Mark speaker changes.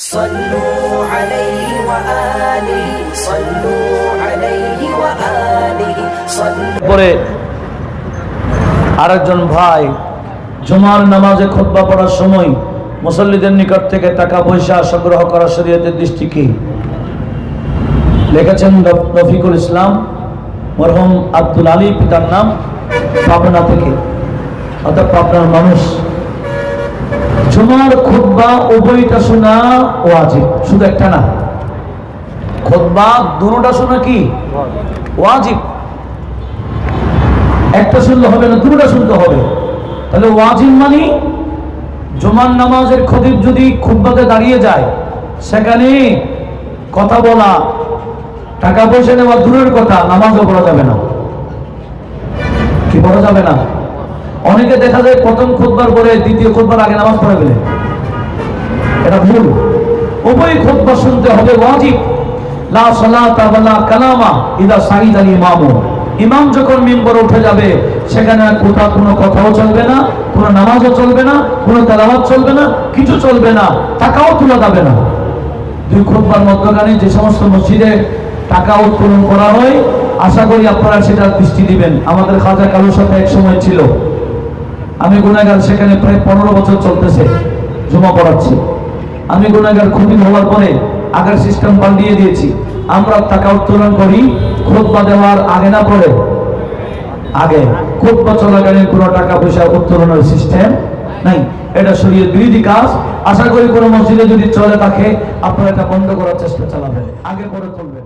Speaker 1: صلوا عليه وآله صلوا عليه وآله صلوا
Speaker 2: পরে আরেকজন ভাই জুমার নামাজে খুতবা পড়ার সময় মুসল্লিদের নিকট থেকে টাকা পয়সা সংগ্রহ করা শরীয়তের দৃষ্টি কি লিখেছেন রফ- রফিকুল ইসলাম মরহুম আব্দুল আলী পিতার নাম পাবনা থেকে অর্থাৎ পাবনার মানুষ জুমার খুতবা উভয়টা শোনা ওয়াজিব। শুধু একটা না। খুতবা দুটোটা শোনা কি? ওয়াজিব। একটা শুনলে হবে না দুটোটা শুনতে হবে। তাহলে ওয়াজিব মানে জুমার নামাজের খতিব যদি খুব্বাতে দাঁড়িয়ে যায়, সেখানে কথা বলা, টাকা পয়সা নেওয়া দূরের কথা, নামাজও পড়া যাবে না। কি, পড়া যাবে না? অনেকে দেখা যায় প্রথম খুতবার পরে দ্বিতীয় খুতবার আগে নামাজ পড়ে গেলে এটা ভুল। উভয় খুতবা শুনতে হবে ওয়াজিব। লা সালাতা ওয়ালা কালামা ইদা সাইদ আল ইমামু। ইমাম যখন মিম্বর উঠে যাবে, সেখানে কোথাও কোনো কথাও চলবে না, কোনো নামাজও চলবে না, কোনো তেলাওয়াত চলবে না, কিছু চলবে না, টাকাও তোলা যাবে না। দুই খুতবার মধ্যখানে যে সমস্ত মসজিদে টাকা উত্তোলন করা হয়, আশা করি আপনারা সেটা দৃষ্টি দিবেন। আমাদের খাজা কালুর সাথে এক সময় ছিল। আমি গুণাগার সেখানে প্রায় পনেরো বছর চলতেছে, জমা পড়াচ্ছি। আমি গুণাগার ক্ষতি হওয়ার পরে আগের সিস্টেম পাল্টিয়ে দিয়েছি। আমরা টাকা উত্তোলন করি, খোদবা দেওয়ার আগে না পরে? আগে। খোদবা চলাকালীন কোনো টাকা পয়সা উত্তোলনের সিস্টেম নাই। এটা শরীর বিরোধী কাজ। আশা করি কোনো মসজিদে যদি চলে থাকে আপনারা এটা বন্ধ করার চেষ্টা চালাবেন। আগে পরে চলবে